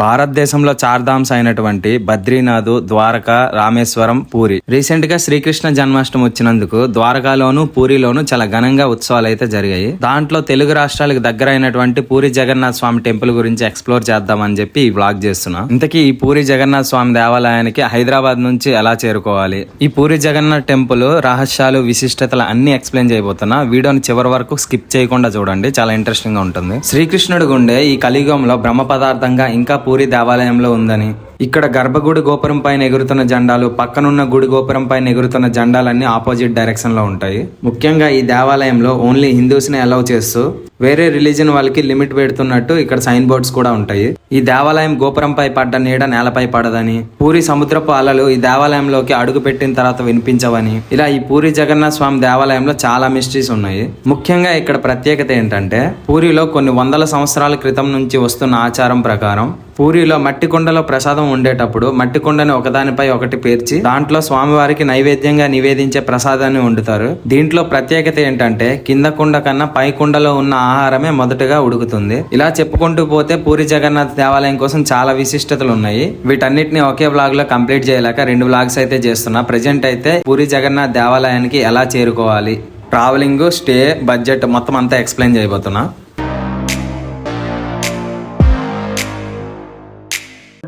భారతదేశంలో చార్ధామ్స్ అయినటువంటి బద్రీనాథ్ ద్వారక రామేశ్వరం పూరి. రీసెంట్గా శ్రీకృష్ణ జన్మాష్టమి వచ్చినందుకు ద్వారకాలోను పూరిలోను చాలా ఘనంగా ఉత్సవాలు అయితే జరిగాయి. దాంట్లో తెలుగు రాష్ట్రాలకు దగ్గర అయినటువంటి పూరి జగన్నాథ్ స్వామి టెంపుల్ గురించి ఎక్స్ప్లోర్ చేద్దామని చెప్పి ఈ బ్లాగ్ చేస్తున్నా. ఇంతకీ ఈ పూరి జగన్నాథ్ స్వామి దేవాలయానికి హైదరాబాద్ నుంచి ఎలా చేరుకోవాలి? ఈ పూరి జగన్నాథ్ టెంపుల్ రహస్యాలు విశిష్టతలు అన్ని ఎక్స్ప్లెయిన్ చేయబోతున్నా. వీడియోని చివరి వరకు స్కిప్ చేయకుండా చూడండి. చాలా ఇంట్రెస్టింగ్గా ఉంటుంది. శ్రీకృష్ణుడి గుండె ఈ కలియుగంలో బ్రహ్మ పదార్థంగా ఇంకా పూరి దేవాలయంలో ఉందని. ఇక్కడ గర్భగుడి గోపురం పైన ఎగురుతున్న జెండాలు పక్కనున్న గుడి గోపురం పైన ఎగురుతున్న జెండాలన్నీ ఆపోజిట్ డైరెక్షన్లో ఉంటాయి. ముఖ్యంగా ఈ దేవాలయంలో ఓన్లీ హిందూస్ని అలౌ చేస్తూ వేరే రిలీజన్ వాళ్ళకి లిమిట్ పెడుతున్నట్టు ఇక్కడ సైన్ బోర్డ్స్ కూడా ఉంటాయి. ఈ దేవాలయం గోపురంపై పడ్డ నీడ నేలపై పడదని పూరి సముద్రపు అలలు ఈ దేవాలయంలోకి అడుగు పెట్టిన తర్వాత వినిపించవని ఇలా ఈ పూరి జగన్నాథ్ స్వామి దేవాలయంలో చాలా మిస్టరీస్ ఉన్నాయి. ముఖ్యంగా ఇక్కడ ప్రత్యేకత ఏంటంటే పూరిలో కొన్ని వందల సంవత్సరాల క్రితం నుంచి వస్తున్న ఆచారం ప్రకారం పూరిలో మట్టి కుండలో ప్రసాదం ఉండేటప్పుడు మట్టి కుండని ఒకదానిపై ఒకటి పేర్చి దాంట్లో స్వామివారికి నైవేద్యంగా నివేదించే ప్రసాదాన్ని వండుతారు. దీంట్లో ప్రత్యేకత ఏంటంటే కింద కుండ కన్నా పై కుండలో ఉన్న ఆహారమే మొదటగా ఉడుకుతుంది. ఇలా చెప్పుకుంటూ పోతే పూరి జగన్నాథ్ దేవాలయం కోసం చాలా విశిష్టతలు ఉన్నాయి. వీటన్నిటిని ఒకే బ్లాగ్లో కంప్లీట్ చేయలేక రెండు బ్లాగ్స్ అయితే చేస్తున్నా. ప్రజెంట్ అయితే పూరి జగన్నాథ్ దేవాలయానికి ఎలా చేరుకోవాలి? ట్రావెలింగ్ స్టే బడ్జెట్ మొత్తం అంతా ఎక్స్ప్లెయిన్ చేయబోతున్నా.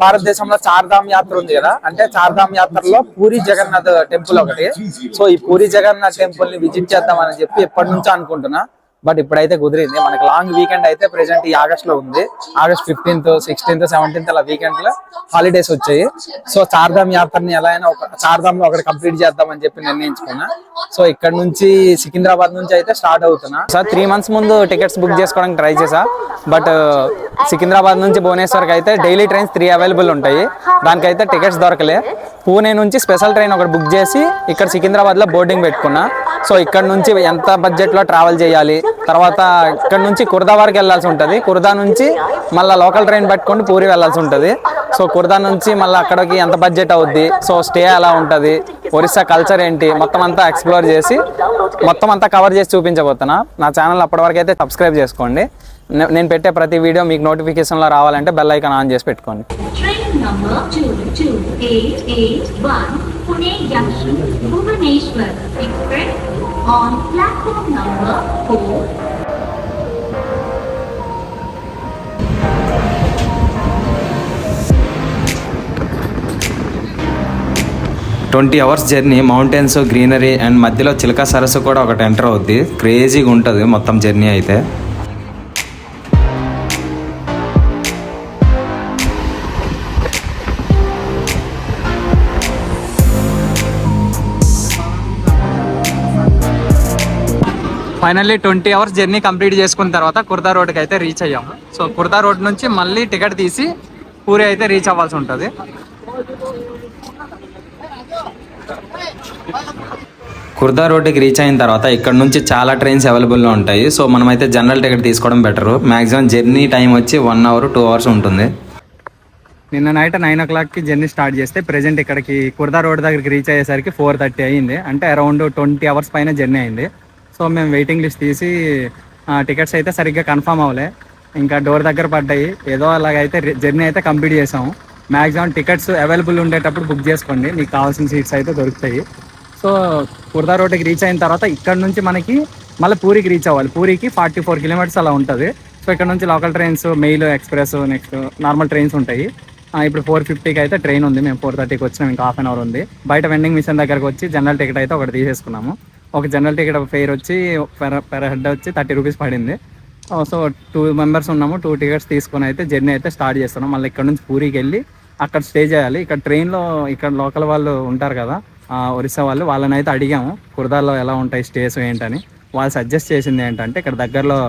భారతదేశంలో చార్ధామ్ యాత్ర ఉంది కదా? అంటే చార్ధామ్ యాత్రలో పూరి జగన్నాథ్ టెంపుల్ ఒకటి. సో ఈ పూరి జగన్నాథ్ టెంపుల్ని విజిట్ చేద్దామని చెప్పి ఎప్పటి నుంచో అనుకుంటున్నా. బట్ ఇప్పుడైతే కుదిరింది. మనకి లాంగ్ వీకెండ్ అయితే ప్రెసెంట్ ఈ ఆగస్ట్లో ఉంది. ఆగస్ట్ ఫిఫ్టీన్త్ సిక్స్టీన్త్ సెవెంటీన్త్ అలా వీకెండ్లో హాలిడేస్ వచ్చాయి. సో చార్ధామ్ యాత్రని ఎలా అయినా ఒక చార్ధామ్లో ఒకటి కంప్లీట్ చేద్దామని చెప్పి నిర్ణయించుకున్నా. సో ఇక్కడ నుంచి సికింద్రాబాద్ నుంచి అయితే స్టార్ట్ అవుతున్నా. సార్ త్రీ మంత్స్ ముందు టికెట్స్ బుక్ చేసుకోవడానికి ట్రై చేసా బట్ uh, సికింద్రాబాద్ నుంచి భువనేశ్వర్కి అయితే డైలీ ట్రైన్స్ త్రీ అవైలబుల్ ఉంటాయి. దానికైతే టికెట్స్ దొరకలే. పూణే నుంచి స్పెషల్ ట్రైన్ ఒకటి బుక్ చేసి ఇక్కడ సికింద్రాబాద్లో బోర్డింగ్ పెట్టుకున్నా. సో ఇక్కడ నుంచి ఎంత బడ్జెట్లో ట్రావెల్ చేయాలి? తర్వాత ఇక్కడ నుంచి కుర్దా వరకు వెళ్ళాల్సి ఉంటుంది. కుర్దా నుంచి మళ్ళీ లోకల్ ట్రైన్ పట్టుకొని పూరి వెళ్ళాల్సి ఉంటుంది. సో కుర్దా నుంచి మళ్ళీ అక్కడికి ఎంత బడ్జెట్ అవుద్ది? సో స్టే ఎలా ఉంటుంది? ఒరిస్సా కల్చర్ ఏంటి? మొత్తం అంతా ఎక్స్ప్లోర్ చేసి మొత్తం అంతా కవర్ చేసి చూపించబోతున్నా. నా ఛానల్ అప్పటి వరకు అయితే సబ్స్క్రైబ్ చేసుకోండి. నేను పెట్టే ప్రతి వీడియో మీకు నోటిఫికేషన్లో రావాలంటే బెల్ ఐకాన్ ఆన్ చేసి పెట్టుకోండి. Train number 22881 on platform number 4. Twenty hours journey mountains greenery and మధ్యలో చిలక సరస్సు కూడా ఒకటి ఎంటర్ అవుద్ది క్రేజీగా ఉంటుంది మొత్తం జర్నీ అయితే finally twenty hours journey complete చేసుకున్న తర్వాత కుర్దా రోడ్కి అయితే రీచ్ అయ్యాము సో కుర్దా రోడ్ నుంచి మళ్ళీ టికెట్ తీసి పూరి అయితే రీచ్ అవ్వాల్సి ఉంటుంది. కుర్దా రోడ్డుకి రీచ్ అయిన తర్వాత ఇక్కడ నుంచి చాలా ట్రైన్స్ అవైలబుల్లో ఉంటాయి. సో మనమైతే జనరల్ టికెట్ తీసుకోవడం బెటర్ మ్యాక్సిమం జర్నీ టైం వచ్చి వన్ అవర్ టూ అవర్స్ ఉంటుంది. నిన్న నైట్ నైన్ ఓ క్లాక్కి జర్నీ స్టార్ట్ చేస్తే ప్రెజెంట్ ఇక్కడికి కుర్దా రోడ్ దగ్గరికి రీచ్ అయ్యేసరికి ఫోర్ థర్టీ అయ్యింది. అంటే అరౌండ్ ట్వంటీ అవర్స్ పైన జర్నీ అయింది. సో మేము వెయిటింగ్ లిస్ట్ తీసి టికెట్స్ అయితే సరిగ్గా కన్ఫర్మ్ అవ్వలే. ఇంకా డోర్ దగ్గర పడ్డాయి. ఏదో అలాగైతే జర్నీ అయితే కంప్లీట్ చేసాము మ్యాక్సిమం టికెట్స్ అవైలబుల్ ఉండేటప్పుడు బుక్ చేసుకోండి. మీకు కావాల్సిన సీట్స్ అయితే దొరుకుతాయి. సో కుర్దా రోడ్డుకి రీచ్ అయిన తర్వాత ఇక్కడ నుంచి మనకి మళ్ళీ పూరికి రీచ్ అవ్వాలి. పూరికి ఫార్టీ ఫోర్ కిలోమీటర్స్ అలా ఉంటుంది. సో ఇక్కడ నుంచి local trains mail express next normal trains ఉంటాయి. ఇప్పుడు ఫోర్ ఫిఫ్టీకి అయితే ట్రైన్ ఉంది. మేము ఫోర్ థర్టీకి వచ్చినాం. ఇంకా హాఫ్ అన్ అవర్ ఉంది. బయట వెండింగ్ మిషన్ దగ్గరకు వచ్చి జనరల్ టికెట్ అయితే ఒకటి తీసేసుకున్నాము. ఒక జనరల్ టికెట్ ఫేర్ వచ్చి పెర పెర్ హెడ్ వచ్చి థర్టీ రూపీస్ పడింది. సో టూ మెంబర్స్ ఉన్నాము టూ టికెట్స్ తీసుకొని అయితే జర్నీ అయితే స్టార్ట్ చేస్తున్నాం. మళ్ళీ ఇక్కడ నుంచి పూరికి వెళ్ళి అక్కడ స్టే చేయాలి. ఇక్కడ ట్రైన్లో ఇక్కడ లోకల్ వాళ్ళు ఉంటారు కదా ఒరిస్సా వాళ్ళు వాళ్ళని అయితే అడిగాము కుర్దాల్లో ఎలా ఉంటాయి స్టేస్ ఏంటని. వాళ్ళు సజెస్ట్ చేసింది ఏంటంటే ఇక్కడ దగ్గరలో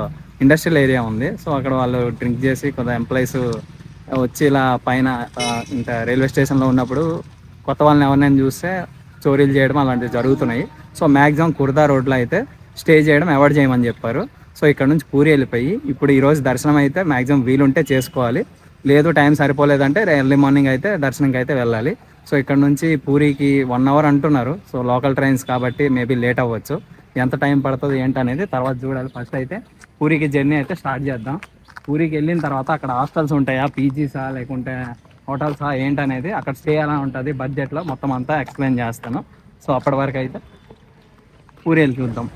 ఇండస్ట్రియల్ ఏరియా ఉంది. సో అక్కడ వాళ్ళు డ్రింక్ చేసి కొంత ఎంప్లాయీస్ వచ్చి ఇలా పైన ఇంకా రైల్వే స్టేషన్లో ఉన్నప్పుడు కొత్త వాళ్ళని ఎవరినైనా చూస్తే చోరీలు చేయడం అలాంటివి జరుగుతున్నాయి. సో మ్యాక్సిమం కుర్దా రోడ్లో అయితే స్టే చేయడం అవాయిడ్ చేయమని చెప్పారు. సో ఇక్కడ నుంచి పూరి వెళ్ళిపోయి ఇప్పుడు ఈరోజు దర్శనం అయితే మ్యాక్సిమం వీలుంటే చేసుకోవాలి. లేదు టైం సరిపోలేదంటే ఎర్లీ మార్నింగ్ అయితే దర్శనంకి అయితే వెళ్ళాలి. సో ఇక్కడ నుంచి పూరికి వన్ అవర్ అంటున్నారు. సో లోకల్ ట్రైన్స్ కాబట్టి మేబీ లేట్ అవ్వచ్చు. ఎంత టైం పడుతుంది ఏంటి అనేది తర్వాత చూడాలి. ఫస్ట్ అయితే పూరికి జర్నీ అయితే స్టార్ట్ చేద్దాం. పూరికి వెళ్ళిన తర్వాత అక్కడ హాస్టల్స్ ఉంటాయా? పీజీసా లేకుంటే హోటల్సా ఏంటనేది అక్కడ స్టే ఎలా ఉంటుంది బడ్జెట్లో మొత్తం అంతా ఎక్స్ప్లెయిన్ చేస్తాను. సో అప్పటి వరకు అయితే పూరి వెళ్ళి చూద్దాం.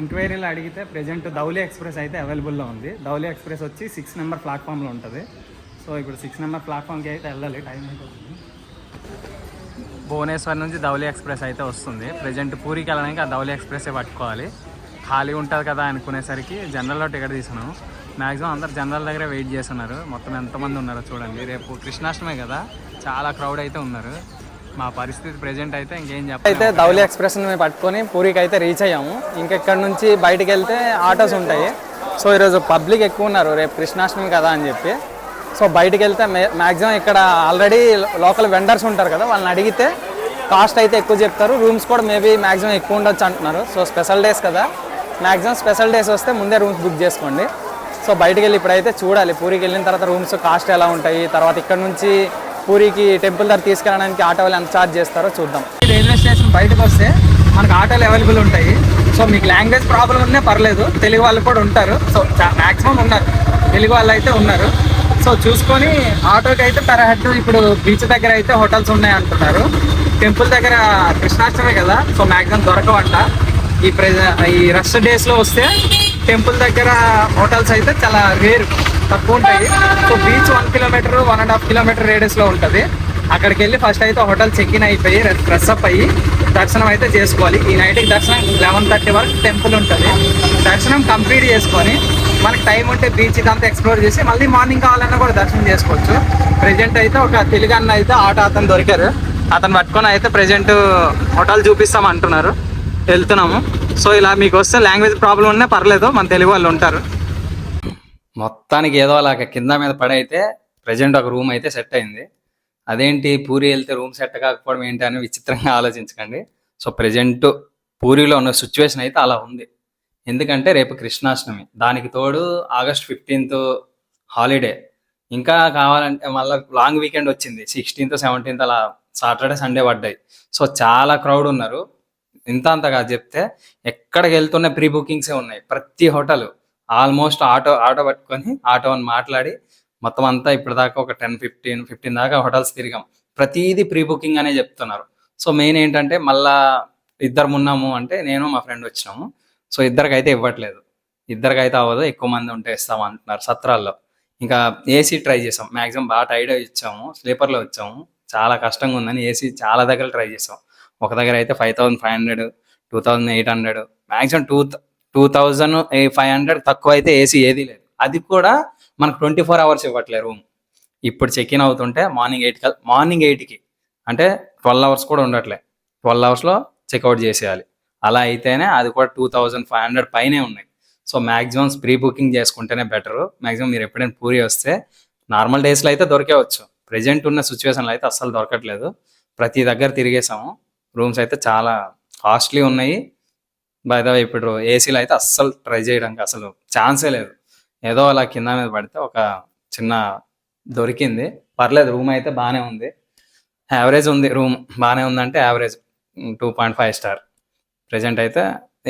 ఎంక్వైరీలో అడిగితే ప్రజెంట్ ధౌలి ఎక్స్ప్రెస్ అయితే అవైలబుల్లో ఉంది. ధౌలి ఎక్స్ప్రెస్ వచ్చి సిక్స్ నెంబర్ ప్లాట్ఫామ్లో ఉంటుంది. సో ఇప్పుడు సిక్స్ నెంబర్ ప్లాట్ఫామ్కి అయితే వెళ్ళాలి. టైం అయితే వస్తుంది భువనేశ్వర్ నుంచి ధౌలి ఎక్స్ప్రెస్ అయితే వస్తుంది. ప్రజెంట్ పూరికి వెళ్ళడానికి ఆ ధౌలి ఎక్స్ప్రెస్సే పట్టుకోవాలి. ఖాళీ ఉంటుంది కదా అనుకునేసరికి జనరల్లో టికెట్ తీసుకున్నాము మ్యాక్సిమం అందరు జనరల్ దగ్గరే వెయిట్ చేస్తున్నారు. మొత్తం ఎంతమంది ఉన్నారో చూడండి. రేపు కృష్ణాష్టమే కదా. చాలా క్రౌడ్ అయితే ఉన్నారు. మా పరిస్థితి ప్రెజెంట్ అయితే ఇంకేం చెప్పాలి అయితే ధౌలి ఎక్స్ప్రెస్ పట్టుకొని పూరికి అయితే రీచ్ అయ్యాము. ఇంకెక్కడి నుంచి బయటకు వెళ్తే ఆటోస్ ఉంటాయి. సో ఈరోజు పబ్లిక్ ఎక్కువ ఉన్నారు. రేపు కృష్ణాష్టమి కదా అని చెప్పి. సో బయటికి వెళ్తే మ్యాక్సిమం ఇక్కడ ఆల్రెడీ లోకల్ వెండర్స్ ఉంటారు కదా వాళ్ళని అడిగితే కాస్ట్ అయితే ఎక్కువ చెప్తారు. రూమ్స్ కూడా మేబీ మ్యాక్సిమం ఎక్కువ ఉండొచ్చు అంటున్నారు. సో స్పెషల్ డేస్ కదా. మ్యాక్సిమం స్పెషల్ డేస్ వస్తే ముందే రూమ్స్ బుక్ చేసుకోండి. సో బయటకు వెళ్ళి ఇప్పుడైతే చూడాలి. పూరికి వెళ్ళిన తర్వాత రూమ్స్ కాస్ట్ ఎలా ఉంటాయి? తర్వాత ఇక్కడ నుంచి పూరికి టెంపుల్ దగ్గర తీసుకెళ్ళడానికి ఆటో వాళ్ళు ఎంత ఛార్జ్ చేస్తారో చూద్దాం. రైల్వే స్టేషన్ బయటకు వస్తే మనకు ఆటోలు అవైలబుల్ ఉంటాయి. సో మీకు లాంగ్వేజ్ ప్రాబ్లం ఉన్నా పర్లేదు. తెలుగు వాళ్ళు కూడా ఉంటారు. సో మాక్సిమం ఉన్నారు. తెలుగు వాళ్ళు అయితే ఉన్నారు. సో చూసుకొని ఆటోకి అయితే పర్ హెడ్ ఇప్పుడు బీచ్ దగ్గర అయితే హోటల్స్ ఉన్నాయి అంటున్నారు. టెంపుల్ దగ్గర కృష్ణాష్టమే కదా. సో మ్యాక్సిమం దొరకవంట. ఈ ప్రెజ ఈ రష్ డేస్లో వస్తే టెంపుల్ దగ్గర హోటల్స్ అయితే చాలా రేర్ తక్కువ ఉంటాయి. So beach one kilometre one and half kilometre రేడియస్లో అక్కడికి వెళ్ళి ఫస్ట్ అయితే హోటల్ చెక్ ఇన్ అయిపోయి ఫ్రెష్ అప్ అయ్యి దర్శనం అయితే చేసుకోవాలి. ఈ నైట్కి దర్శనం లెవెన్ థర్టీ వరకు టెంపుల్ ఉంటుంది. దర్శనం కంప్లీట్ చేసుకొని మనకి టైం ఉంటే బీచ్ ఇదంతా ఎక్స్ప్లోర్ చేసి మళ్ళీ మార్నింగ్ కావాలన్నా కూడా దర్శనం చేసుకోవచ్చు. ప్రెజెంట్ అయితే ఒక తెలుగు అన్న అయితే ఆటో అతను దొరికారు. అతను పట్టుకొని అయితే ప్రెజెంట్ హోటల్ చూపిస్తాం అంటున్నారు వెళ్తున్నాము. సో ఇలా మీకు వస్తే లాంగ్వేజ్ ప్రాబ్లం ఉన్నా పర్లేదు మన తెలుగు వాళ్ళు ఉంటారు. మొత్తానికి ఏదో అలాగ కింద మీద పడైతే ప్రజెంట్ ఒక రూమ్ అయితే సెట్ అయింది. అదేంటి పూరి వెళ్తే రూమ్ సెట్ కాకపోవడం ఏంటి అని విచిత్రంగా ఆలోచించకండి. సో ప్రజెంట్ పూరిలో ఉన్న సిచ్యువేషన్ అయితే అలా ఉంది. ఎందుకంటే రేపు కృష్ణాష్టమి. దానికి తోడు ఆగస్ట్ ఫిఫ్టీన్త్ హాలిడే ఇంకా కావాలంటే మళ్ళీ లాంగ్ వీకెండ్ వచ్చింది. సిక్స్టీన్త్ సెవెంటీన్త్ అలా సాటర్డే సండే పడ్డాయి. సో చాలా క్రౌడ్ ఉన్నారు. ఇంత అంతగా చెప్తే ఎక్కడికి వెళ్తున్న ప్రీ బుకింగ్సే ఉన్నాయి. ప్రతి హోటల్ ఆల్మోస్ట్ ఆటో ఆటో పట్టుకొని ఆటో అని మాట్లాడి మొత్తం అంతా ఇప్పటిదాకా ఒక టెన్ ఫిఫ్టీన్ ఫిఫ్టీన్ దాకా హోటల్స్ తిరిగాం. ప్రతిదీ ప్రీ బుకింగ్ అనే చెప్తున్నారు. సో మెయిన్ ఏంటంటే మళ్ళా ఇద్దరు ఉన్నాము అంటే నేను మా ఫ్రెండ్ వచ్చినాము. సో ఇద్దరికైతే ఇవ్వట్లేదు. ఇద్దరికైతే అవ్వదు ఎక్కువ మంది ఉంటే ఇస్తాము అంటున్నారు సత్రాల్లో. ఇంకా ఏసీ ట్రై చేసాం. మాక్సిమం బాగా టైడ్ ఇచ్చాము స్లీపర్లో వచ్చాము. చాలా కష్టంగా ఉందని ఏసీ చాలా దగ్గర ట్రై చేసాం. ఒక దగ్గర అయితే five thousand five hundred two thousand eight hundred maximum two two thousand five hundred తక్కువ అయితే ఏసీ ఏది లేదు. అది కూడా మనకు ట్వంటీ ఫోర్ అవర్స్ ఇవ్వట్లేదు రూమ్ ఇప్పుడు చెక్ ఇన్ అవుతుంటే మార్నింగ్ ఎయిట్ మార్నింగ్ ఎయిట్కి అంటే ట్వెల్వ్ అవర్స్ కూడా ఉండట్లే. ట్వెల్వ్ అవర్స్లో చెక్అవుట్ చేసేయాలి. అలా అయితేనే అది కూడా టూ థౌజండ్ ఫైవ్ హండ్రెడ్ పైనే ఉన్నాయి. సో మ్యాక్సిమం ప్రీ బుకింగ్ చేసుకుంటేనే బెటర్ మ్యాక్సిమం మీరు ఎప్పుడైనా పూరి వస్తే నార్మల్ డేస్లో అయితే దొరికేవచ్చు. ప్రెజెంట్ ఉన్న సిచ్యువేషన్లో అయితే అస్సలు దొరకట్లేదు. ప్రతి దగ్గర తిరిగేసాము. రూమ్స్ అయితే చాలా కాస్ట్లీ ఉన్నాయి. బయట ఇప్పుడు ఏసీలు అయితే అస్సలు ట్రై చేయడానికి అసలు ఛాన్సే లేదు. ఏదో అలా కింద మీద పడితే ఒక చిన్న దొరికింది. పర్లేదు రూమ్ అయితే బాగానే ఉంది. యావరేజ్ ఉంది రూమ్ బాగానే ఉందంటే average two point five star present అయితే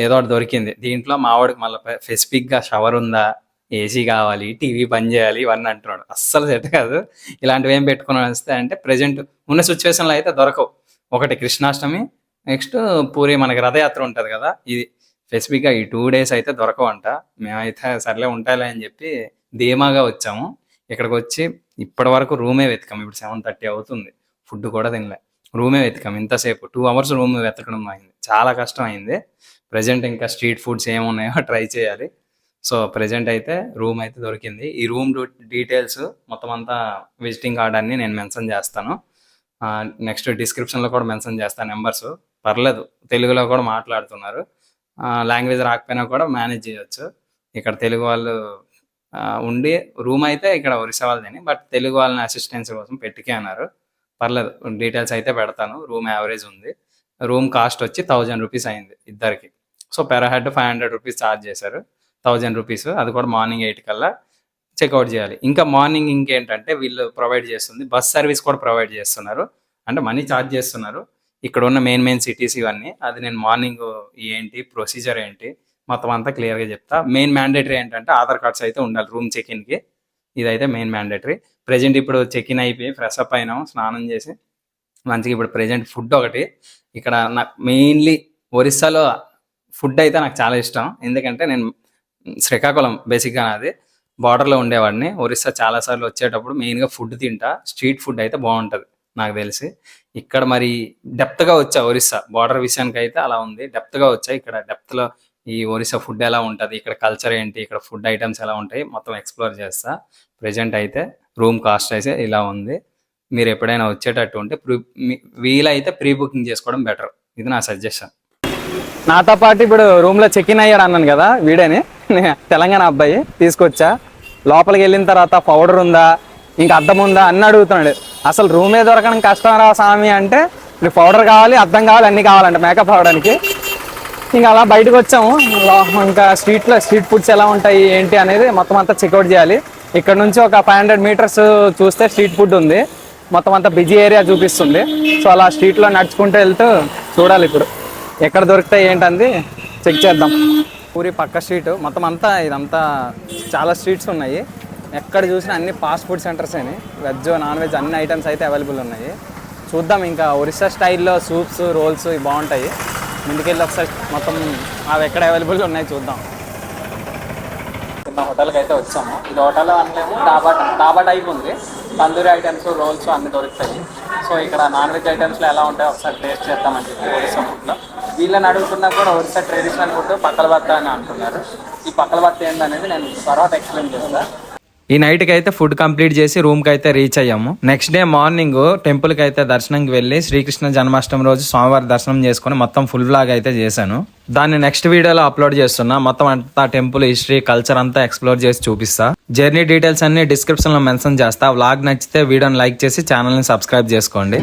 ఏదో ఒకటి దొరికింది. దీంట్లో మావాడికి మళ్ళీ స్పెసిఫిక్గా షవర్ ఉందా ఏసీ కావాలి టీవీ పని చేయాలి ఇవన్నీ అంటున్నాడు. అస్సలు సెట్ కాదు. ఇలాంటివి ఏం పెట్టుకుని వస్తే అంటే ప్రజెంట్ ఉన్న సిచ్యువేషన్లో అయితే దొరకవు. ఒకటి కృష్ణాష్టమి నెక్స్ట్ పూరి మనకి రథయాత్ర ఉంటుంది కదా. ఇది స్పెసిఫిక్గా ఈ టూ డేస్ అయితే దొరకవంట. మేమైతే సర్లే ఉంటాయిలే అని చెప్పి ధీమాగా వచ్చాము. ఇక్కడికి వచ్చి ఇప్పటి వరకు రూమే వెతికాం. ఇప్పుడు సెవెన్ థర్టీ అవుతుంది. ఫుడ్ కూడా తినలే. రూమే వెతికాం. ఇంతసేపు టూ అవర్స్ రూమ్ వెతకడం అయింది చాలా కష్టం అయింది. ప్రజెంట్ ఇంకా స్ట్రీట్ ఫుడ్స్ ఏమున్నాయో ట్రై చేయాలి. సో ప్రజెంట్ అయితే రూమ్ అయితే దొరికింది. ఈ రూమ్ డీటెయిల్స్ మొత్తం అంతా విజిటింగ్ కార్డ్ అన్ని నేను మెన్షన్ చేస్తాను. నెక్స్ట్ డిస్క్రిప్షన్లో కూడా మెన్షన్ చేస్తాను నెంబర్స్ పర్లేదు తెలుగులో కూడా మాట్లాడుతున్నారు. లాంగ్వేజ్ రాకపోయినా కూడా మేనేజ్ చేయొచ్చు. ఇక్కడ తెలుగు వాళ్ళు ఉండి రూమ్ అయితే ఇక్కడ ఒరిస్సా వాళ్ళదని బట్ తెలుగు వాళ్ళని అసిస్టెన్స్ కోసం పెట్టుకే అన్నారు. పర్లేదు డీటెయిల్స్ అయితే పెడతాను. రూమ్ యావరేజ్ ఉంది. రూమ్ కాస్ట్ వచ్చి థౌజండ్ రూపీస్ అయింది ఇద్దరికి. So per head five hundred rupees charge చేశారు. థౌజండ్ రూపీస్ అది కూడా మార్నింగ్ ఎయిట్ కల్లా. చెక్అవుట్ చేయాలి. ఇంకా మార్నింగ్ ఇంకేంటంటే వీళ్ళు ప్రొవైడ్ చేస్తుంది. బస్ సర్వీస్ కూడా ప్రొవైడ్ చేస్తున్నారు. అంటే మనీ ఛార్జ్ చేస్తున్నారు. ఇక్కడ ఉన్న మెయిన్ మెయిన్ సిటీస్ ఇవన్నీ. అది నేను మార్నింగ్ ఏంటి ప్రొసీజర్ ఏంటి మొత్తం అంతా క్లియర్గా చెప్తా. మెయిన్ మ్యాండేటరీ ఏంటంటే ఆధార్ కార్డ్స్ అయితే ఉండాలి రూమ్ చెక్ ఇన్కి ఇదైతే మెయిన్ మ్యాండేటరీ. ప్రజెంట్ ఇప్పుడు చెక్ ఇన్ అయిపోయి ఫ్రెష్ అప్ అయినాం స్నానం చేసి మంచిగా ఇప్పుడు ప్రజెంట్ ఫుడ్ ఒకటి. ఇక్కడ నాకు మెయిన్లీ ఒరిస్సాలో ఫుడ్ అయితే నాకు చాలా ఇష్టం. ఎందుకంటే నేను శ్రీకాకుళం బేసిక్గా నాది. బార్డర్లో ఉండేవాడిని. ఒరిస్సా చాలాసార్లు వచ్చేటప్పుడు మెయిన్గా ఫుడ్ తింటా. స్ట్రీట్ ఫుడ్ అయితే బాగుంటుంది నాకు తెలిసి. ఇక్కడ మరి డెప్త్గా వచ్చా ఒరిస్సా. బార్డర్ విషయానికి అయితే అలా ఉంది. డెప్త్గా వచ్చా ఇక్కడ. డెప్త్లో ఈ ఒరిస్సా ఫుడ్ ఎలా ఉంటుంది? ఇక్కడ కల్చర్ ఏంటి? ఇక్కడ ఫుడ్ ఐటమ్స్ ఎలా ఉంటాయి? మొత్తం ఎక్స్ప్లోర్ చేస్తా. ప్రజెంట్ అయితే రూమ్ కాస్ట్ అయితే ఇలా ఉంది. మీరు ఎప్పుడైనా వచ్చేటట్టు ఉంటే ప్రీ మీ- వీలైతే ప్రీ బుకింగ్ చేసుకోవడం బెటర్. ఇది నా సజెషన్. నాతో పాటు ఇప్పుడు రూమ్లో చెక్ ఇన్ అయ్యాడు అన్నాను కదా వీడేని. తెలంగాణ అబ్బాయి తీసుకొచ్చా. లోపలికి వెళ్ళిన తర్వాత పౌడర్ ఉందా? ఇంకా అద్దం ఉందా? అన్ని అడుగుతున్నాడు. అసలు రూమే దొరకడం కష్టం రా స్వామి అంటే ఇప్పుడు పౌడర్ కావాలి అద్దం కావాలి అన్ని కావాలంట మేకప్ అవడానికి ఇంకా అలా బయటకు వచ్చాము. ఇంకా స్ట్రీట్లో స్ట్రీట్ ఫుడ్స్ ఎలా ఉంటాయి ఏంటి అనేది మొత్తం అంతా చెక్అవుట్ చేయాలి. ఇక్కడ నుంచి ఒక ఫైవ్ హండ్రెడ్ మీటర్స్ చూస్తే స్ట్రీట్ ఫుడ్ ఉంది. మొత్తం అంతా బిజీ ఏరియా చూపిస్తుంది. సో అలా స్ట్రీట్లో నడుచుకుంటూ వెళ్తూ చూడాలి ఇప్పుడు. ఎక్కడ దొరుకుతాయి ఏంటంది చెక్ చేద్దాం. పూరి పక్క స్ట్రీట్. మొత్తం అంతా ఇదంతా చాలా స్ట్రీట్స్ ఉన్నాయి. ఎక్కడ చూసినా అన్ని ఫాస్ట్ ఫుడ్ సెంటర్స్ అని. వెజ్ నాన్ వెజ్ అన్ని ఐటమ్స్ అయితే అవైలబుల్ ఉన్నాయి. చూద్దాం ఇంకా ఒరిస్సా స్టైల్లో సూప్స్ రోల్స్ ఇవి బాగుంటాయి. ముందుకెళ్ళి ఒకసారి మొత్తం అవి ఎక్కడ అవైలబుల్ ఉన్నాయి చూద్దాం. చిన్న హోటల్కి అయితే వచ్చాము. ఇది హోటల్ అనలేము. డాబా డాబా టైప్ ఉంది. తందూరి ఐటమ్స్ రోల్స్ అన్ని దొరుకుతాయి. సో ఇక్కడ నాన్ వెజ్ ఐటమ్స్లో ఎలా ఉంటాయో ఒకసారి టేస్ట్ చేద్దామని చెప్పి ఒరిస్సా ఫుడ్లో. వీళ్ళని అడుగుతున్నా కూడా ఒరిస్సా ట్రెడిషనల్ ఫుడ్ పక్కల బత్త అని అంటున్నారు. ఈ పక్కల బత్త ఏందనేది నేను తర్వాత ఎక్స్ప్లెయిన్ చేస్తాను ఈ నైట్కి అయితే ఫుడ్ కంప్లీట్ చేసి రూమ్కి అయితే రీచ్ అయ్యాము. నెక్స్ట్ డే మార్నింగ్ టెంపుల్కి అయితే దర్శనంకి వెళ్ళి శ్రీకృష్ణ జన్మాష్టమి రోజు స్వామివారి దర్శనం చేసుకుని మొత్తం ఫుల్ వ్లాగ్ అయితే చేశాను. దాన్ని నెక్స్ట్ వీడియోలో అప్లోడ్ చేస్తున్నా. మొత్తం అంతా టెంపుల్ హిస్టరీ కల్చర్ అంతా ఎక్స్ప్లోర్ చేసి చూపిస్తా. జర్నీ డీటెయిల్స్ అన్ని డిస్క్రిప్షన్లో మెన్షన్ చేస్తా. వ్లాగ్ నచ్చితే వీడియోని లైక్ చేసి ఛానల్ని సబ్స్క్రైబ్ చేసుకోండి.